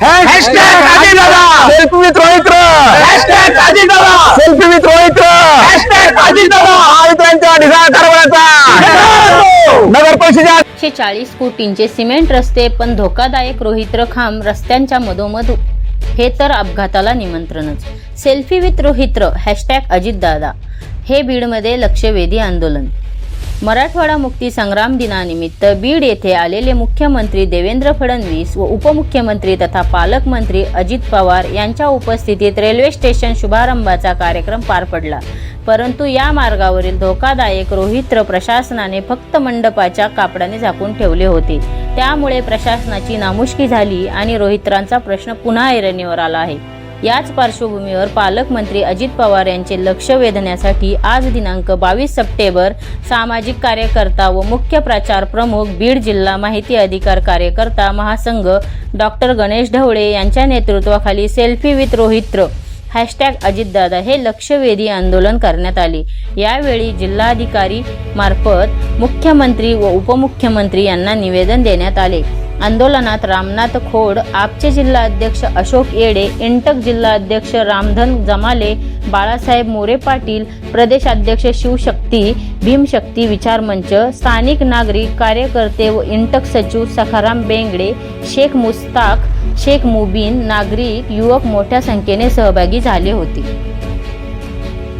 Selfie with रोहित्र Hashtag Ajitdada. Selfie with रोहित्र Hashtag Ajitdada. महावितरणच्या ढिसाळ कारभाराचा नगर परिषदेच्या एकशे चाळीस कोटींचे सिमेंट रस्ते पण धोकादायक रोहित्र खांब रस्त्यांच्या मधोमध. हे तर अपघाताला निमंत्रणच. सेल्फी विथ रोहित्र हॅशटॅग अजितदादा. हे बीडमध्ये लक्षवेधी आंदोलन. मराठवाडा मुक्ती संग्राम दिनानिमित्त बीड येथे आलेले मुख्यमंत्री देवेंद्र फडणवीस व उपमुख्यमंत्री तथा पालकमंत्री अजित पवार यांच्या उपस्थितीत रेल्वे स्टेशन शुभारंभाचा कार्यक्रम पार पडला. परंतु या मार्गावरील धोकादायक रोहित्र प्रशासनाने फक्त मंडपाच्या कापडाने झाकून ठेवले होते. त्यामुळे प्रशासनाची नामुष्की झाली आणि रोहित्रांचा प्रश्न पुन्हा ऐरणीवर आला आहे. याच पार्श्वभूमीवर पालकमंत्री अजित पवार यांचे लक्ष वेधण्यासाठी आज दिनांक बावीस सप्टेंबर सामाजिक कार्यकर्ता व मुख्य प्रचार प्रमुख बीड जिल्हा माहिती अधिकार कार्यकर्ता महासंघ डॉक्टर गणेश ढवळे यांच्या नेतृत्वाखाली सेल्फी विथ रोहित्र हॅशटॅग अजितदादा हे लक्षवेधी आंदोलन करण्यात आले. यावेळी जिल्हाधिकारी मार्फत मुख्यमंत्री व उपमुख्यमंत्री यांना निवेदन देण्यात आले. आंदोलनात रामनाथ खोड आपचे जिल्हा अध्यक्ष अशोक येडे इंटक जिल्हा अध्यक्ष रामधन जमाले बाळासाहेब मोरे पाटील प्रदेशाध्यक्ष शिवशक्ती भीमशक्ती विचार मंच स्थानिक नागरिक कार्यकर्ते व इंटक सचिव सखाराम बेंगडे शेख मुस्ताक शेख मुबीन नागरिक युवक मोठ्या संख्येने सहभागी झाले होते.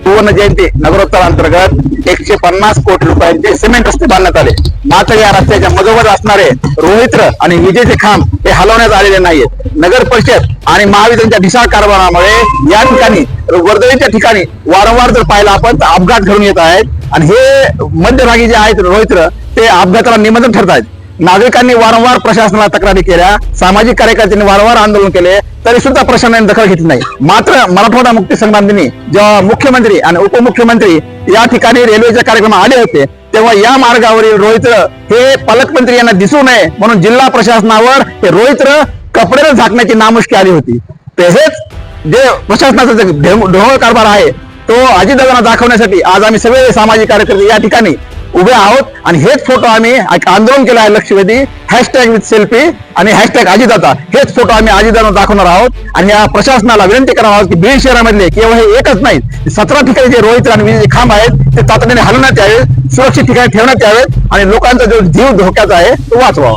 सुवर्ण जयंती नगरोत्तर अंतर्गत एकशे पन्नास कोटी रुपयांचे सिमेंट रस्ते बांधण्यात आले. मात्र या रस्त्याच्या मधोमध असणारे रोहित्र आणि विजेचे खांब हे हलवण्यात आलेले नाहीत नगर परिषद आणि महावितरणच्या ढिसाळ कारभारामुळे या ठिकाणी वर्दळीच्या ठिकाणी वारंवार जर पाहिला आपण तर अपघात घडून येत आहेत. आणि हे मध्यभागी जे आहेत रोहित्र ते अपघाताला निमंत्रण ठरत आहेत. नागरिकांनी वारंवार प्रशासनाला तक्रारी केल्या सामाजिक कार्यकर्त्यांनी वारंवार आंदोलन केले तरी सुद्धा प्रशासनाने दखल घेतली नाही. मात्र मराठवाडा मुक्ती संग्राम दिनी जेव्हा मुख्यमंत्री आणि उपमुख्यमंत्री या ठिकाणी रेल्वेच्या कार्यक्रमात आले होते तेव्हा या मार्गावरील रोहित्र हे पालकमंत्री यांना दिसू नये म्हणून जिल्हा प्रशासनावर हे रोहित्र कपडे झाकण्याची नामुष्की आली होती. तसेच जे प्रशासनाचा जे कारभार आहे तो अजितदादांना दाखवण्यासाठी आज आम्ही सगळे सामाजिक कार्यकर्ते या ठिकाणी उभे आहोत आणि हेच फोटो आम्ही आंदोलन केलं आहे लक्षवेधी. हॅशटॅग विथ सेल्फी आणि हॅशटॅग अजितदादा हेच फोटो आम्ही अजितदादा दाखवणार आहोत. आणि या प्रशासनाला विनंती करणार आहोत की बीड शहरामधले केवळ हे एकच नाही सतरा ठिकाणी जे रोहित आणि विजेचे खांब आहेत ते तातडीने हलवण्यात यावेत सुरक्षित ठिकाणी ठेवण्यात यावेत आणि लोकांचा जो जीव धोक्याचा आहे तो वाचवावा.